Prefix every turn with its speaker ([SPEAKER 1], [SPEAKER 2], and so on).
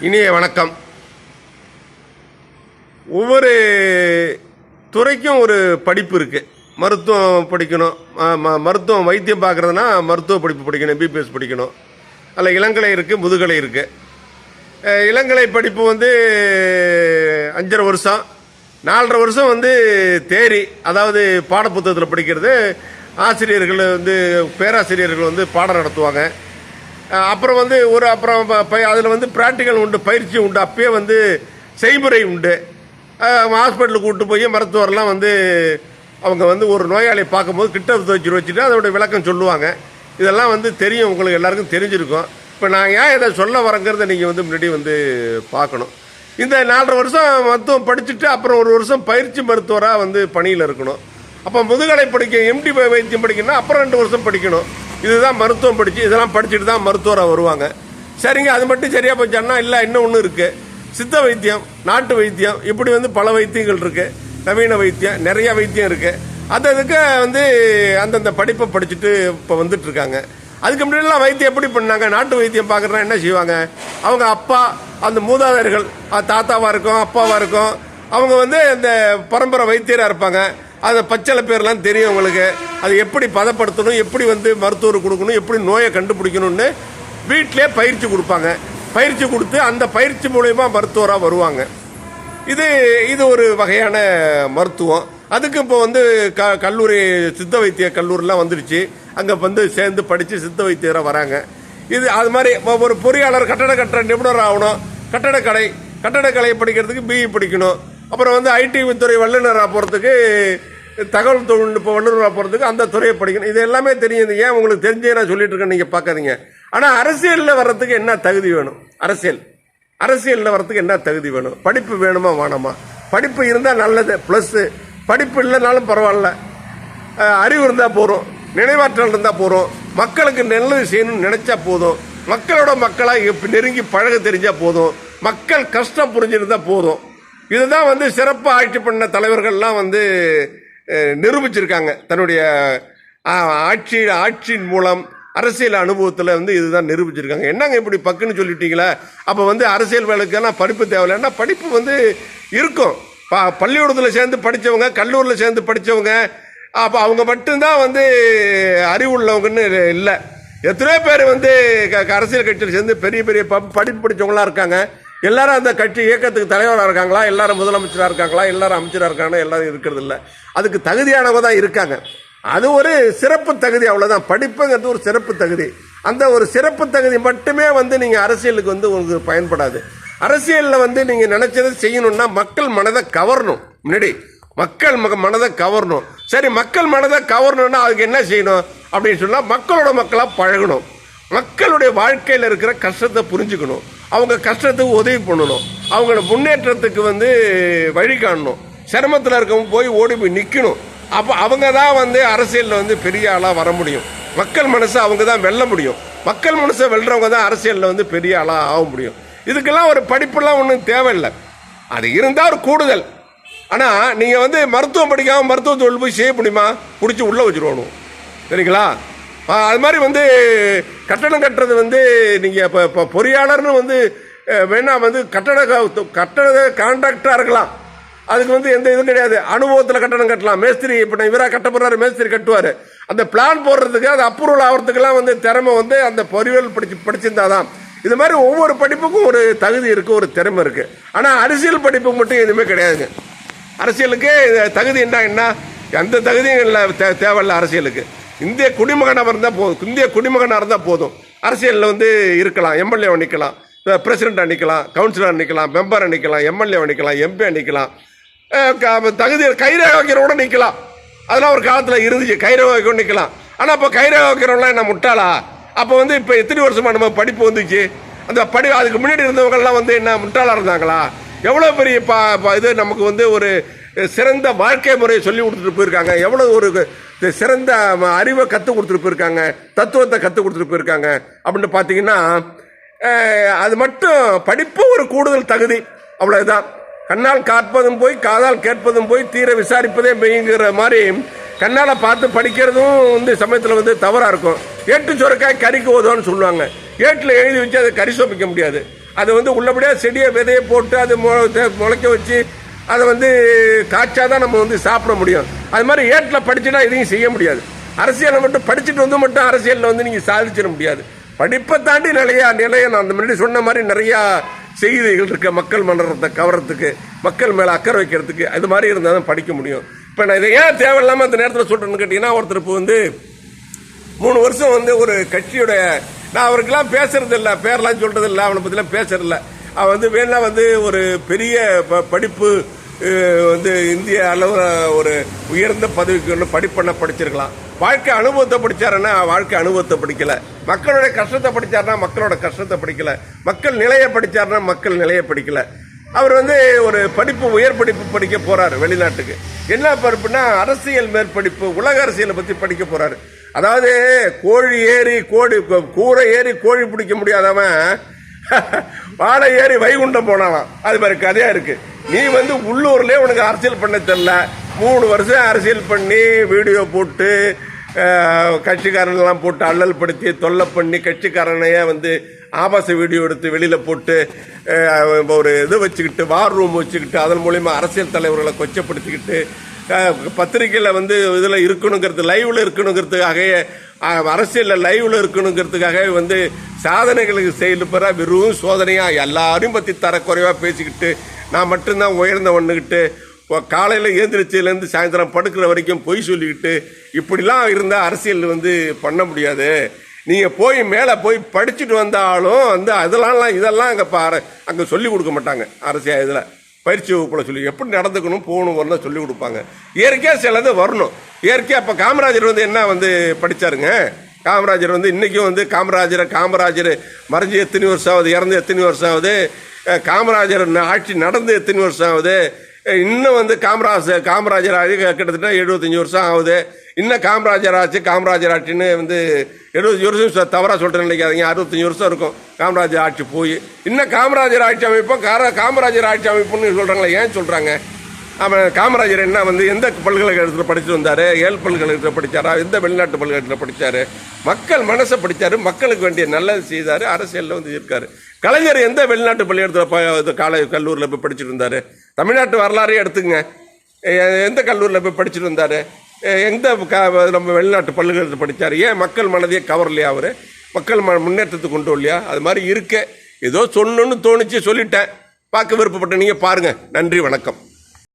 [SPEAKER 1] இனிய வணக்கம். ஒவ்வொரு துறைக்கும் ஒரு படிப்பு இருக்குது மருத்துவம் படிக்கணும். ம- மருத்துவம் வைத்தியம் பார்க்குறதுனா மருத்துவ படிப்பு படிக்கணும் பிபிஎஸ் படிக்கணும். அதில் இளங்கலை இருக்குது முதுகலை இருக்குது இளங்கலை படிப்பு வந்து அஞ்சரை வருஷம். நாலரை வருஷம் வந்து தேரி அதாவது பாடப்புத்தகத்தில் படிக்கிறது. ஆசிரியர்கள் வந்து பேராசிரியர்கள் வந்து பாடம் நடத்துவாங்க. அப்புறம் வந்து ஒரு அப்புறம் அதில் வந்து ப்ராக்டிக்கல் உண்டு பயிற்சி உண்டு அப்பயே வந்து செய்முறை உண்டு. ஹாஸ்பிட்டலுக்கு கூப்பிட்டு போய் மருத்துவர்லாம் வந்து அவங்க வந்து ஒரு நோயாளியை பார்க்கும்போது கிட்ட வச்சு வச்சுட்டு அதோட விளக்கம் சொல்லுவாங்க. இதெல்லாம் வந்து தெரியும் உங்களுக்கு எல்லாருக்கும் தெரிஞ்சிருக்கும். இப்போ நான் ஏன் இதை சொல்ல வரேங்கிறத நீங்கள் வந்து முன்னாடி வந்து பார்க்கணும். இந்த நாலரை வருஷம் மருத்துவம் படிச்சுட்டு அப்புறம் ஒரு வருஷம் பயிற்சி மருத்துவராக வந்து பணியில் இருக்கணும். அப்போ முதுகலை படிக்க எம்டி வைத்தியம் படிக்கணும்னா அப்புறம் ரெண்டு வருஷம் படிக்கணும். இதுதான் மருத்துவம் படித்து இதெல்லாம் படிச்சுட்டு தான் மருத்துவராக வருவாங்க. சரிங்க அது மட்டும் சரியாக போச்சான்னா இல்லை இன்னும் ஒன்று இருக்குது சித்த வைத்தியம் நாட்டு வைத்தியம் இப்படி வந்து பல வைத்தியங்கள் இருக்குது நவீன வைத்தியம் நிறைய வைத்தியம் இருக்குது அது அதுக்கு வந்து அந்தந்த படிப்பை படிச்சுட்டு இப்போ வந்துட்டு இருக்காங்க அதுக்கு முன்னாடிலாம் வைத்தியம் எப்படி பண்ணாங்க? நாட்டு வைத்தியம் பார்க்குறனா என்ன செய்வாங்க? அவங்க அப்பா அந்த மூதாதையர்கள் தாத்தாவாக இருக்கும் அப்பாவாக இருக்கும். அவங்க வந்து இந்த பரம்பரை வைத்தியராக இருப்பாங்க. அந்த பச்சளை பேர்லாம் தெரியும் உங்களுக்கு அது எப்படி பதப்படுத்தணும் எப்படி வந்து மருத்துவர் கொடுக்கணும் எப்படி நோயை கண்டுபிடிக்கணும்னு வீட்டிலே பயிற்சி கொடுப்பாங்க. பயிற்சி கொடுத்து அந்த பயிற்சி மூலயமா மருத்துவராக வருவாங்க. இது இது ஒரு வகையான மருத்துவம். அதுக்கு இப்போ வந்து க கல்லூரி சித்த வைத்திய கல்லூரிலாம் வந்துடுச்சு. அங்கே வந்து சேர்ந்து படித்து சித்த வைத்தியராக வராங்க. இது அது மாதிரி ஒரு பொறியாளர் கட்டட கட்டுற நிபுணர் ஆகணும். கட்டடக்கலை கட்டடக்கலை படிக்கிறதுக்கு பிஇ படிக்கணும். அப்புறம் வந்து ஐடி துறை வல்லுநராக போகிறதுக்கு தகவல் தொழில்நுட்ப வல்லுநராக போகிறதுக்கு அந்த துறையை படிக்கணும். இது எல்லாமே தெரியும். ஏன் உங்களுக்கு தெரிஞ்சே நான் சொல்லிட்டு இருக்கேன் நீங்கள் பார்க்காதீங்க. ஆனால் அரசியலில் வர்றதுக்கு என்ன தகுதி வேணும்? அரசியல். அரசியலில் வர்றதுக்கு என்ன தகுதி வேணும்? படிப்பு வேணுமா வேணாமா? படிப்பு இருந்தால் நல்லது ப்ளஸ்ஸு படிப்பு இல்லைனாலும் பரவாயில்ல. அறிவு இருந்தால் போகிறோம் நினைவாற்றல் இருந்தால் போகிறோம் மக்களுக்கு நல்லது செய்யணும்னு நினச்சா போதும். மக்களோட மக்களாக நெருங்கி பழக தெரிஞ்சால் போதும். மக்கள் கஷ்டம் புரிஞ்சிருந்தால் போதும். இதுதான் வந்து சிறப்பாக ஆட்சி பண்ண தலைவர்கள்லாம் வந்து நிரூபிச்சிருக்காங்க. தன்னுடைய ஆட்சி ஆட்சியின் மூலம் அரசியல் அனுபவத்தில் வந்து இதுதான் நிரூபிச்சிருக்காங்க. என்னங்க இப்படி பக்குன்னு சொல்லிட்டீங்களா? அப்போ வந்து அரசியல் வேலைக்கெல்லாம் படிப்பு தேவையில்லைன்னா படிப்பு வந்து இருக்கும். ப பள்ளிக்கூடத்தில் சேர்ந்து படித்தவங்க கல்லூரியில் சேர்ந்து படித்தவங்க அப்போ அவங்க மட்டும்தான் வந்து அறிவு உள்ளவங்கன்னு இல்லை. எத்தனையோ பேர் வந்து க- க- அரசியல் கட்சியில் சேர்ந்து பெரிய பெரிய ப- படிப்பு படித்தவங்களாம் இருக்காங்க. எல்லாரும் அந்த கட்சி இயக்கத்துக்கு தலைவராக இருக்காங்களா? எல்லாரும் முதலமைச்சராக இருக்காங்களா? எல்லாரும் அமைச்சராக இருக்காங்களா? எல்லாரும் இருக்கிறது இல்லை. அதுக்கு தகுதியானவங்க தான் இருக்காங்க. அது ஒரு சிறப்பு தகுதி அவ்வளோதான் படிப்புங்கிறது ஒரு சிறப்பு தகுதி. அந்த ஒரு சிறப்பு தகுதி மட்டுமே வந்து நீங்கள் அரசியலுக்கு வந்து உங்களுக்கு பயன்படாது. அரசியலில் வந்து நீங்கள் நினச்சதை செய்யணும்னா மக்கள் மனதை கவரணும். முன்னாடி மக்கள் மக மனதை கவரணும். சரி மக்கள் மனதை கவரணும்னா அதுக்கு என்ன செய்யணும்? அப்படின்னு சொன்னால் மக்களோட மக்களாக பழகணும். மக்களுடைய வாழ்க்கையில் இருக்கிற கஷ்டத்தை புரிஞ்சுக்கணும். அவங்க கஷ்டத்துக்கு உதவி பண்ணணும். அவங்களோட முன்னேற்றத்துக்கு வந்து வழி காணணும். சிரமத்தில் இருக்கவங்க போய் ஓடி போய் நிற்கணும் அப்போ அவங்க தான் வந்து அரசியலில் வந்து பெரிய ஆளாக வர முடியும். மக்கள் மனசை அவங்க தான் வெல்ல முடியும். மக்கள் மனசை வெல்றவங்க தான் அரசியலில் வந்து பெரிய ஆளாக ஆக முடியும். இதுக்கெல்லாம் ஒரு படிப்பெல்லாம் ஒன்றும் தேவையில்லை. அது இருந்தால் ஒரு கூடுதல். ஆனால் நீங்கள் வந்து மருத்துவம் படிக்காமல் மருத்துவ தொழில் போய் செய்ய முடியுமா? பிடிச்சி உள்ளே வச்சுருவணும் சரிங்களா? அது மாதிரி வந்து கட்டணம் கட்டுறது வந்து நீங்கள் இப்போ இப்போ பொறியாளர்னு வந்து வேணால் வேணா வந்து கட்டட கட்டண கட்டட கான்ட்ராக்டராக இருக்கலாம். அதுக்கு வந்து எந்த இதுவும் கிடையாது. அனுபவத்தில் கட்டணம் கட்டலாம். மேஸ்திரி இப்போ இவராக கட்ட போகிறாரு மேஸ்திரி கட்டுவார். அந்த பிளான் போடுறதுக்கு அது அப்ரூவல் ஆகிறதுக்கெல்லாம் வந்து திறமை வந்து அந்த பொறியியல் படிச்சு படிச்சிருந்தாதான் இது மாதிரி ஒவ்வொரு படிப்புக்கும் ஒரு தகுதி இருக்குது ஒரு திறமை இருக்குது ஆனால் அரசியல் படிப்பு மட்டும் எதுவுமே கிடையாதுங்க. அரசியலுக்கு தகுதி என்ன என்ன? எந்த தகுதியும் இல்லை தே- தேவையில்ல அரசியலுக்கு. இந்திய குடிமகனாக இருந்தால் போதும். இந்திய குடிமகனாக இருந்தால் போதும். அரசியலில் வந்து இருக்கலாம். எம்எல்ஏ நிற்கலாம் பிரசிடென்ட் நிற்கலாம் கவுன்சிலர் நிற்கலாம் மெம்பர் நிற்கலாம் எம்எல்ஏ நிற்கலாம் எம்பி நிற்கலாம் க- தகுதி கைரேகை வைக்கிறவோட நிற்கலாம் அதெல்லாம் ஒரு காலத்தில் இருந்துச்சு. கைரேக வைக்கிறோம் நிற்கலாம் ஆனால் இப்போ கைரேகை வைக்கிறவங்களாம் என்ன முட்டாளா? அப்போ வந்து இப்போ எத்தனை வருஷமா நம்ம படிப்பு வந்துச்சு? அந்த படி அதுக்கு முன்னாடி இருந்தவங்கெல்லாம் வந்து என்ன முட்டாளாக இருந்தாங்களா? எவ்வளோ பெரிய பா- இது நமக்கு வந்து ஒரு சிறந்த வாழ்க்கை முறையை சொல்லி கொடுத்துட்டு போயிருக்காங்க. எவ்வளோ ஒரு சிறந்த அறிவை கற்றுக் கொடுத்துட்டு போயிருக்காங்க. தத்துவத்தை கற்றுக் கொடுத்துட்டு போயிருக்காங்க. அப்படின்னு பார்த்தீங்கன்னா அது மட்டும் படிப்பு ஒரு கூடுதல் தகுதி. அவ்வளவுதான். கண்ணால் காப்பதும் போய் காதால் கேட்பதும் போய் தீர விசாரிப்பதே மெய்ங்கிற மாதிரி கண்ணால் பார்த்து படிக்கிறதும் வந்து சமயத்தில் வந்து தவறாக இருக்கும். ஏட்டு சொரக்காய் கறிக்கு ஓதோன்னு சொல்லுவாங்க. ஏட்டில் எழுதி வச்சு அதை கறி சோப்பிக்க முடியாது. அதை வந்து உள்ளபடியாக செடியை விதையை போட்டு அது முளைக்க வச்சு அதை வந்து காய்ச்சாதான் நம்ம வந்து சாப்பிட முடியும். அது மாதிரி ஏட்டில் படிச்சுட்டா எதையும் செய்ய முடியாது. அரசியலை மட்டும் படிச்சுட்டு வந்து மட்டும் அரசியலில் வந்து நீங்கள் சாதிச்சிட முடியாது. படிப்பை தாண்டி நிறைய நிலையை நான் அந்த முன்னாடி சொன்ன மாதிரி நிறையா செய்திகள் இருக்க. மக்கள் மன்றத்தை கவரத்துக்கு மக்கள் மேலே அக்கறை வைக்கிறதுக்கு அது மாதிரி இருந்தால் தான் படிக்க முடியும். இப்போ நான் இதை ஏன் தேவையில்லாமல் அந்த நேரத்தில் சொல்கிறேன்னு கேட்டிங்கன்னா ஒருத்தர் இப்போ வந்து மூணு வருஷம் வந்து ஒரு கட்சியோட நான் அவருக்கெல்லாம் பேசுறதில்ல பேரெல்லாம் சொல்கிறதில்ல அவனை பற்றிலாம் பேசுறதில்ல. அவன் வந்து வேணா வந்து ஒரு பெரிய ப- படிப்பு வந்து இந்திய அளவு ஒரு உயர்ந்த பதவிக்கு ஒன்று படிப்பண்ண படிச்சிருக்கலாம். வாழ்க்கை அனுபவத்தை படிச்சாருன்னா வாழ்க்கை அனுபவத்தை படிக்கல. மக்களுடைய கஷ்டத்தை படித்தாருன்னா மக்களோட கஷ்டத்தை படிக்கல. மக்கள் நிலையை படிச்சாருன்னா மக்கள் நிலையை படிக்கல. அவர் வந்து ஒரு படிப்பு உயர் படிப்பு படிக்க போகிறார் வெளிநாட்டுக்கு. என்ன படிப்புனா அரசியல் மேற்படிப்பு உலக அரசியலை பற்றி படிக்க போகிறாரு அதாவது கோழி ஏறி கோடி கூரை ஏறி கோழி பிடிக்க முடியாதவன் வாழை ஏறி வைகுண்டம் போனாலாம். அது மாதிரி கதையா இருக்கு. நீ வந்து உள்ளூர்லயே உனக்கு அரசியல் பண்ண தெரில மூணு வருஷம் அரசியல் பண்ணி வீடியோ போட்டு அஹ், கட்சிக்காரனெல்லாம் போட்டு அல்லல் படுத்தி தொல்லை பண்ணி கட்சிக்காரனையே வந்து ஆபாச வீடியோ எடுத்து வெளியில் போட்டு ஒரு இது வச்சுக்கிட்டு வார் ரூம் வச்சுக்கிட்டு அதன் மூலிமா அரசியல் தலைவர்களை கொச்சப்படுத்திக்கிட்டு பத்திரிகையில் வந்து இதில் இருக்கணுங்கிறது லைவில் இருக்கணுங்கிறதுக்காக அரசியலில் லைவ்ல இருக்கணுங்கிறதுக்காக வந்து சாதனைகளுக்கு செயல் பெற வெறும் சோதனையா எல்லாரையும் பத்தி தரக்குறைவா பேசிக்கிட்டு நான் மட்டும்தான் உயர்ந்த ஒன்றுக்கிட்டு காலையில் ஏந்திரிச்சிலேருந்து சாயந்தரம் படுக்கிற வரைக்கும் பொய் சொல்லிக்கிட்டு இப்படிலாம் இருந்தால் அரசியல் வந்து பண்ண முடியாது. நீங்கள் போய் மேலே போய் படிச்சுட்டு வந்தாலும் வந்து அதெல்லாம் இதெல்லாம் அங்கே பாரு அங்கே சொல்லி கொடுக்க மாட்டாங்க. அரசியல் இதில் பயிற்சி வகுப்பில் சொல்லி எப்படி நடந்துக்கணும் போகணும் வரணும் சொல்லி கொடுப்பாங்க. இயற்கையாக சிலது வரணும். இயற்கையாக இப்போ காமராஜர் வந்து என்ன வந்து படிச்சாருங்க? காமராஜர் வந்து இன்றைக்கும் வந்து காமராஜர் காமராஜர் மறைஞ்சு எத்தனை வருஷம் ஆகுது இறந்து எத்தனை வருஷம் ஆகுது காமராஜர் ஆட்சி நடந்து எத்தனை வருஷம் ஆகுது இன்னும் வந்து காமராஜர் காமராஜர் ஆட்சி கிட்டத்தட்ட எழுபத்தஞ்சி வருஷம் ஆகுது. இன்னும் காமராஜர் ஆட்சி காமராஜர் ஆட்சின்னு வந்து எழுபத்தஞ்சி வருஷம் தவறாக தவறா நினைக்காதீங்க. அறுபத்தஞ்சி வருஷம் இருக்கும் காமராஜர் ஆட்சி போய். இன்னும் காமராஜர் ஆட்சி அமைப்பும் கார காமராஜர் ஆட்சி அமைப்புன்னு சொல்கிறாங்களே ஏன் சொல்கிறாங்க அவன் காமராஜர் என்ன வந்து எந்த பல்கலைக்கழகத்தில் படிச்சுட்டு வந்தார் ஏழு பல்கலைக்கழகத்தில் படிச்சாரா எந்த வெளிநாட்டு பல்கலைக்கழகத்தில் படித்தார் மக்கள் மனசை படித்தார் மக்களுக்கு வேண்டிய நல்லது செய்தார் அரசியலில் வந்து இருக்கார். கலைஞர் எந்த வெளிநாட்டு பள்ளிக்கூடத்தில் காலை கல்லூரியில் போய் படிச்சுட்டு இருந்தார் தமிழ்நாட்டு வரலாறே எடுத்துங்க எந்த கல்லூரியில் போய் படிச்சுட்டு இருந்தார் எந்த நம்ம வெளிநாட்டு பல்கலைக்கழகத்தில் படித்தார் ஏன் மக்கள் மனதையே கவரலையா அவர்? மக்கள் ம முன்னேற்றத்துக்கு கொண்டு வரலையா? அது மாதிரி இருக்க. ஏதோ சொல்லணும்னு தோணுச்சு சொல்லிட்டேன். பார்க்க விருப்பப்பட்ட நீங்கள் பாருங்கள் நன்றி வணக்கம்.